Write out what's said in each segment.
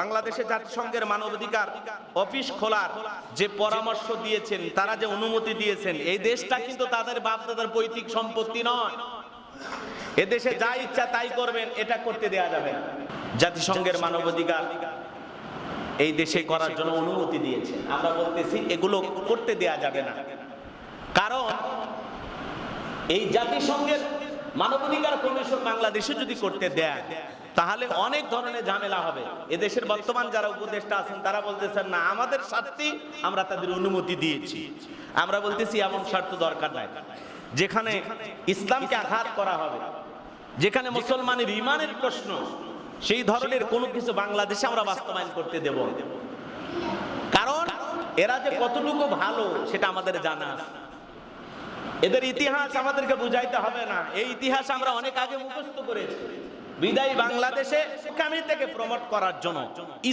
বাংলাদেশে জাতিসংঘের মানবাধিকার অফিস খোলার যে পরামর্শ দিয়েছেন, তারা যে অনুমতি দিয়েছেন, এই দেশটা কিন্তু তাদের বাপ দাদার পৈতৃক সম্পত্তি নয়। এদেশে যা ইচ্ছা তাই করবেন, এটা করতে দেয়া যাবে। জাতিসংঘের মানবাধিকার এই দেশে করার জন্য অনুমতি দিয়েছে আমরা বলতেছি, এগুলো করতে দেয়া যাবে না। কারণ এই জাতিসংঘের মানবাধিকার কমিশন বাংলাদেশে যদি করতে দেয় তাহলে অনেক ধরনের ঝামেলা হবে। এদেশের বর্তমান যারা উপদেষ্টা আছেন, তারা বলতেছেন, না, আমাদের স্বার্থেই আমরা তাদের অনুমতি দিয়েছি। আমরা বলতেছি, এমন স্বার্থ দরকার নাই। যেখানে ইসলামকে আঘাত করা হবে, যেখানে মুসলমানের ইমানের প্রশ্ন, সেই ধরনের কোনো কিছু বাংলাদেশে আমরা বাস্তবায়ন করতে দেব। কারণ এরা যে কতটুকু ভালো, সেটা আমাদের জানা এদের ইতিহাস আমাদেরকে বুঝাইতে হবে না। এই ইতিহাস আমরা অনেক আগে মুখস্থ করেছি। বিদায় বাংলাদেশে কামি থেকে প্রমোট করার জন্য,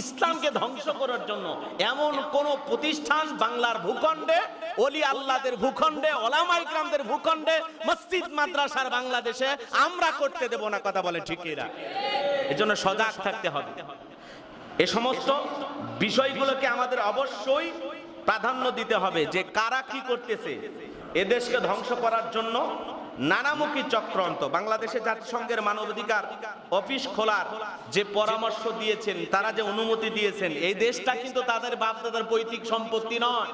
ইসলামকে ধ্বংস করার জন্য এমন কোন প্রতিষ্ঠান বাংলার ভূখণ্ডে অলি আল্লাহদের ভূখণ্ডে ওলামা ইকরামদের ভূখণ্ডে, মসজিদ, মাদ্রাসার বাংলাদেশে আমরা করতে দেব না কথা বলে ঠিকইরা এজন্য সজাগ থাকতে হবে। এ সমস্ত বিষয়গুলোকে আমাদের অবশ্যই প্রাধান্য দিতে হবে যে কারা কি করতেছে, এদেশকে ধ্বংস করার জন্য নানামুখী চক্রান্ত। বাংলাদেশে জাতিসংঘের মানবাধিকার অফিস খোলার যে পরামর্শ দিয়েছেন, তারা যে অনুমতি দিয়েছেন, এই দেশটা কিন্তু তাদের বাপ দাদার পৈতৃক সম্পত্তি নয়।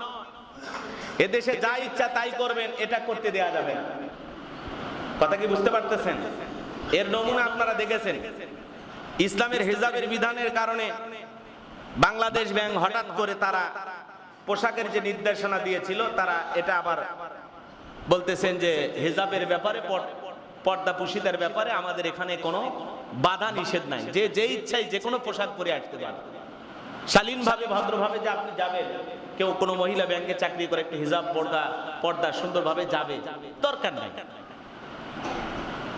এদেশে যা ইচ্ছা তাই করবেন, এটা করতে দেয়া যাবে কথা কি বুঝতে পারতেছেন? এর নমুনা আপনারা দেখেছেন। ইসলামের হিজাবের বিধানের কারণে বাংলাদেশ ব্যাংক হঠাৎ করে তারা পোশাকের যে নির্দেশনা দিয়েছিল, তারা এটা আবার বলতেছেন যে হিজাবের ব্যাপারে পর্দা পুশিদের ব্যাপারে আমাদের এখানে কোনো বাধা নিষেধ নাই। যে যে ইচ্ছাই যে কোনো পোশাক পরে আসতে পারে। শালীনভাবে, ভদ্রভাবে যে আপনি যাবেন, কেউ কোনো মহিলা ব্যাংকে চাকরি করে একটু হিজাব, পর্দা পর্দা সুন্দরভাবে যাবে, দরকার নাই।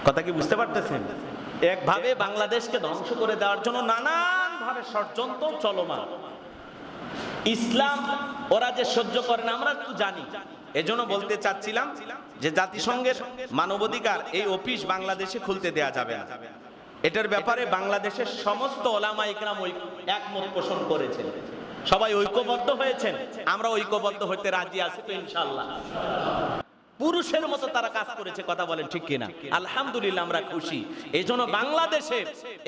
কথা কি বুঝতে পারতেছেন? একভাবে বাংলাদেশকে ধ্বংস করে দেওয়ার জন্য নানান ভাবে ষড়যন্ত্র চলমান। ইসলাম ওরা যে সহ্য করে না, আমরা একটু জানি। এজন্য বলতে চাচ্ছিলাম যে জাতিসংঘের মানবাধিকার এই অফিস বাংলাদেশে খুলতে দেয়া যাবে না। এটার ব্যাপারে বাংলাদেশের সমস্ত ওলামা ইকরাম একমত পোষণ করেছেন। সবাই ঐক্যবদ্ধ হয়েছেন। আমরা ঐক্যবদ্ধ হতে রাজি আছি তো ইনশাল্লাহ পুরুষের মতো তারা কাজ করেছে, কথা বলেন ঠিক কিনা? আলহামদুলিল্লাহ আমরা খুশি। এই জন্য বাংলাদেশে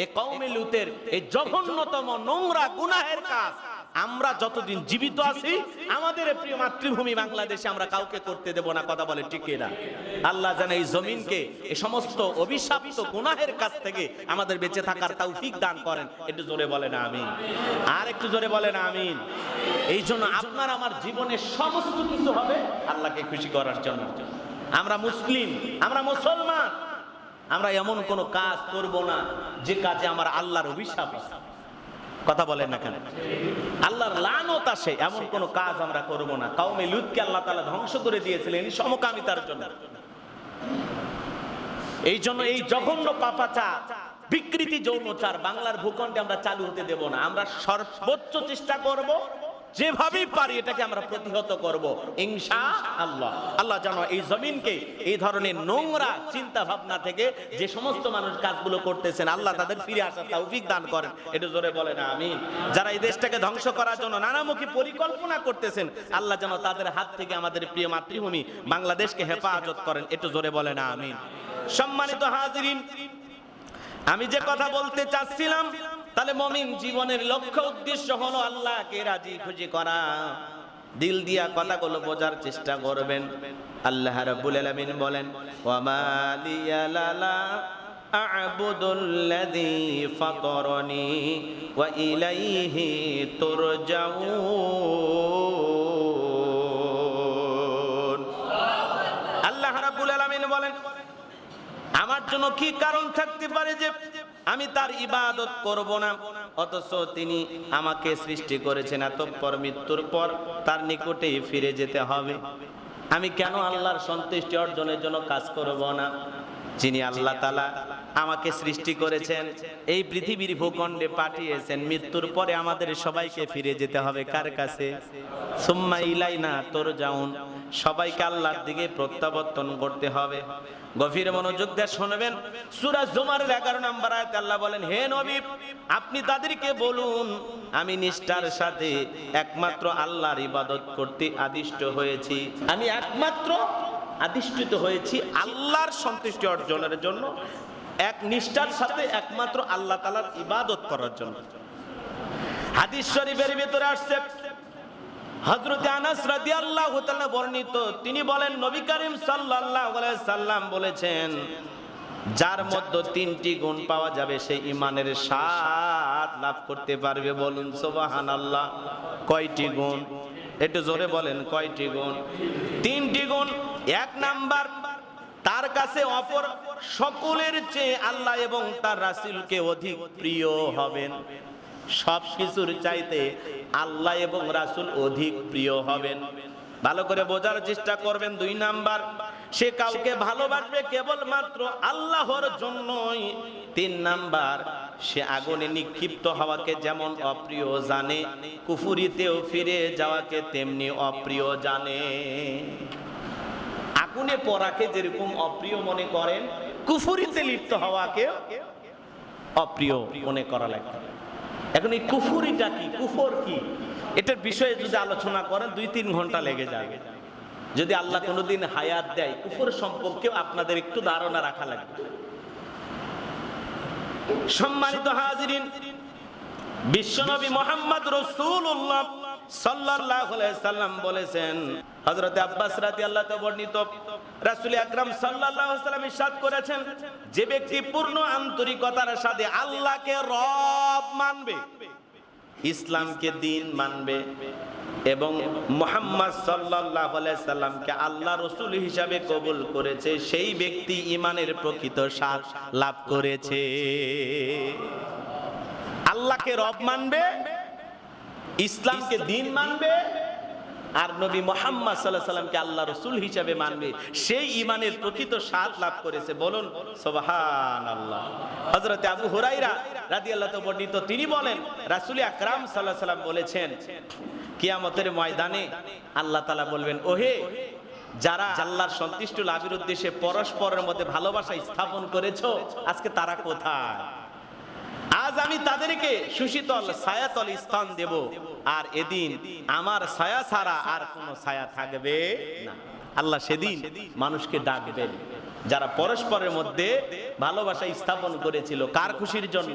এই কৌমে লুতের এই জঘন্যতম নোংরা গুনাহের কাজ আমরা যতদিন জীবিত আছি, আমাদের প্রিয় মাতৃভূমি বাংলাদেশে আমরা কাউকে করতে দেব না, কথা বলে ঠিক কিনা? আল্লাহ যেন এই জমিনকে, এই সমস্ত অভিশাপিত গুনাহের কাছ থেকে আমাদের বেঁচে থাকার তৌফিক দান করেন। একটু জোরে বলেন আমিন। আর একটু জোরে বলেন আমিন। এই জন্য আপনার আমার জীবনের সমস্ত কিছু হবে আল্লাহকে খুশি করার জন্য। আমরা মুসলিম, আমরা মুসলমান, আমরা এমন কোন কাজ করব না যে কাজে আমার আল্লাহর অভিশাপ আছে। কথা বলেন না কেন? আল্লাহর লানত আসে, এমন কোন কাজ আমরা করব না। কাউমে লুৎকে আল্লাহ তালা ধ্বংস করে দিয়েছিলেন সমকামিতার জন্য। এই জন্য এই জঘন্য পাপাচা বিকৃতি যৌনচার, বাংলার ভূখণ্ডে আমরা চালু হতে দেব না। আমরা সর্বোচ্চ চেষ্টা করব যেভাবেই পারি এটাকে আমরা প্রতিহত করব, ইনশা আল্লাহ। আল্লাহ জানো এই জমিনকে, এই ধরনের নোংরা চিন্তা ভাবনা থেকে যে সমস্ত মানুষ কাজগুলো করতেছেন, আল্লাহ তাদের ফিরে আসার তৌফিক দান করেন। এটা জোরে বলে না আমিন। যারা এই দেশটাকে ধ্বংস করার জন্য নানামুখী পরিকল্পনা করতেছেন, আল্লাহ যেন তাদের হাত থেকে আমাদের প্রিয় মাতৃভূমি বাংলাদেশকে হেফাজত করেন। এটা জোরে বলে না আমিন। সম্মানিত হাজিরিন, আমি যে কথা বলতে চাচ্ছিলাম তাহলে মমিন জীবনের লক্ষ্য উদ্দেশ্য হলো আল্লাহকে রাজি খুশি করা। দিল দিয়া কথাগুলো বোঝার চেষ্টা করবেন। আল্লাহ রাব্বুল আলামিন বলেন ওয়া মা লিয়া লালা আ'বুদুল্লাযী ফাতারানি ওয়া ইলাইহি তুরজাউন। আল্লাহ রাব্বুল আলামিন বলেন, আমার জন্য কি কারণ থাকতে পারে যে আমি তার ইবাদত করব না। অথচ তিনি আমাকে সৃষ্টি করেছেন এতপর মৃত্যুর পর তার নিকটেই ফিরে যেতে হবে। আমি কেন আল্লাহর সন্তুষ্টি অর্জনের জন্য কাজ করব না? যিনি আল্লাহ তালা আমাকে সৃষ্টি করেছেন, এই পৃথিবীর ভূখণ্ডে পাঠিয়েছেন, মৃত্যুর পরে আমাদের সবাইকে ফিরে যেতে হবে কার কাছে? সুম্মা ইলাই না তোর যাউন সবাইকে আল্লাহর দিকে প্রত্যাবর্তন করতে হবে। গভীর মনোযোগ দিয়ে শুনবেন। সূরা জুমারের 11 নম্বর আয়াতে আল্লাহ বলেন, হে নবী, আপনি তাদেরকে বলুন, আমি নিষ্ঠার সাথে একমাত্র আল্লাহর ইবাদত করতে আদিষ্ট হয়েছি। আমি একমাত্র আদিষ্ঠিত হয়েছি আল্লাহর সন্তুষ্টি অর্জনের জন্য, এক নিষ্ঠার সাথে একমাত্র আল্লাহ তাআলার ইবাদত করার জন্য। হাদিস শরীফের ভিতরে আসছে আনাস বর্ণিত, তিনি বলেন সাল্লাম বলেছেন, যার মধ্যে তিনটি গুণ পাওয়া যাবে সেই ইমানের স্বাদ লাভ করতে পারবে। বলুন সোবাহান আল্লাহ কয়টি গুণ? একটু জোরে বলেন, কয়টি গুণ? তিনটি গুণ, এক নাম্বার, তার কাছে অপর সকলের চেয়ে আল্লাহ এবং তার রাসূলকে অধিক প্রিয় হবেন। সব কিছুর চাইতে আল্লাহ এবং রাসূল অধিক প্রিয় হবেন। ভালো করে বোঝার চেষ্টা করবেন দুই নাম্বার, সে কাউকে ভালোবাসবে কেবলমাত্র আল্লাহর জন্যই। তিন নাম্বার, সে আগুনে নিক্ষিপ্ত হওয়াকে যেমন অপ্রিয় জানে, কুফুরিতেও ফিরে যাওয়াকে তেমনি অপ্রিয় জানে। আগুনে পড়াকে যেরকম অপ্রিয় মনে করেন, কুফুরিতে লিপ্ত হওয়াকে অপ্রিয় মনে করা লাগবে। এখন এই কুফুরিটা কি? কুফর কি? এটার বিষয়ে যদি আলোচনা করেন, দুই তিন ঘণ্টা লেগে যাবে। যদি আল্লাহ কোনোদিন হায়াত দেয়, কুফর সম্পর্কেও আপনাদের একটু ধারণা রাখা লাগবে। সম্মানিত হাজিরিন, বিশ্বনবী মোহাম্মদ রসুল্লাহ সাল্লাল্লাহু আলাইহি সাল্লাম বলেছেন আব্বাস রাদিয়াল্লাহু তাআলা বর্ণিত আকরাম সাল্লাল্লাহু আলাইহি সাল্লাম ইরশাদ করেছেন, যে ব্যক্তি পূর্ণ আন্তরিকতার সাথে আল্লাহকে রব মানবে। ইসলামকে দিন মানবে এবং মোহাম্মদ সাল্লাহ সাল্লামকে আল্লাহ রসুল হিসাবে কবুল করেছে, সেই ব্যক্তি ইমানের প্রকৃত স্বাদ লাভ করেছে। আল্লাহকে রব মানবে, ইসলামকে দিন মানবে আর নবী মোহাম্মদ সাল্লাহ সাল্লামকে আল্লাহ রসুল হিসাবে মানবে। সেই ইমানের প্রকৃত স্বাদ লাভ করেছে। বলুন সোবাহান আল্লাহ হজরতে আবু হুরাইরা রাদি আল্লাহ বর্ণিত, তিনি বলেন, রাসুল আকরাম সাল্লাহ সাল্লাম বলেছেন, কিয়ামতের ময়দানে আল্লাহ তালা বলবেন, ওহে, যারা আল্লাহর সন্তুষ্ট লাভের উদ্দেশ্যে পরস্পরের মধ্যে ভালোবাসা স্থাপন করেছ, আজকে তারা কোথায়? আজ আমি তাদেরকে সুশীতল ছায়াতল স্থান দেব, আর এদিন আমার ছায়া ছাড়া আর কোনো ছায়া থাকবে না। আল্লাহ সেদিন মানুষকে ডাকবেন, যারা পরস্পরের মধ্যে ভালোবাসা স্থাপন করেছিল। কার খুশির জন্য?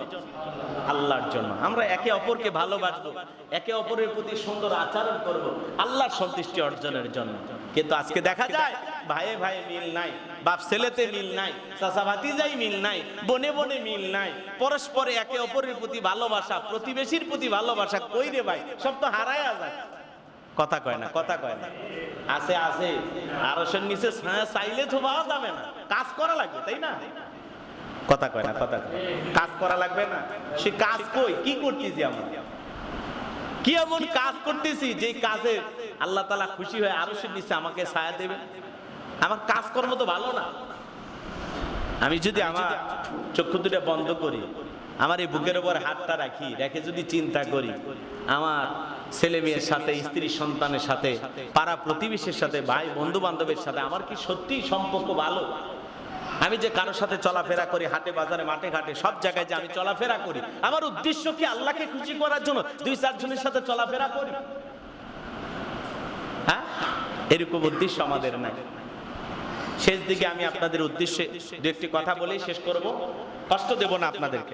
আল্লাহর জন্য। আমরা একে অপরকে ভালোবাসবো, একে অপরের প্রতি সুন্দর আচরণ করব, আল্লাহর সন্তুষ্টি অর্জনের জন্য। কিন্তু আজকে দেখা যায় ভাইয়ে ভাইয়ে মিল নাই, বাপ ছেলেতে মিল নাই, চাচা ভাতিজাই মিল নাই, বনে বনে মিল নাই, পরস্পরে একে অপরের প্রতি ভালোবাসা, প্রতিবেশীর প্রতি ভালোবাসা, কই রে ভাই? সব তো হারায়া যায়। কথা কয় না, কথা কয় না। আছে আছে। আরশের নিচে চাইলে তো পাওয়া যাবে না। কাজ করা লাগবে, তাই না? কথা কয় না, কথা কাজ করা লাগবে না। সে কাজ কই? কি করতেছি আমরা? কি এমন কাজ করতেছি? যে কাজে আল্লাহ তালা খুশি হয়ে আরশের নিচে আমাকে ছায়া দেবে। আমার কাজকর্ম তো ভালো না। আমি যদি আমার চক্ষু দুটা বন্ধ করি আমার এই বুকের উপর হাতটা রাখি রেখে যদি চিন্তা করি আমার ছেলে মেয়ের সাথে স্ত্রী সন্তানের সাথে পাড়া প্রতিবেশীর সাথে ভাই বন্ধু বান্ধবের সাথে আমার কি সত্যি সম্পর্ক ভালো? আমি যে কারোর সাথে চলাফেরা করি হাটে বাজারে মাঠে ঘাটে সব জায়গায় যে আমি চলাফেরা করি আমার উদ্দেশ্য কি আল্লাহকে খুশি করার জন্য দুই চারজনের সাথে চলাফেরা করি? হ্যাঁ? এরকম উদ্দেশ্য আমাদের নাই। শেষ দিকে আমি আপনাদের উদ্দেশ্যে দু একটি কথা বলেই শেষ করব। কষ্ট দেব না আপনাদেরকে।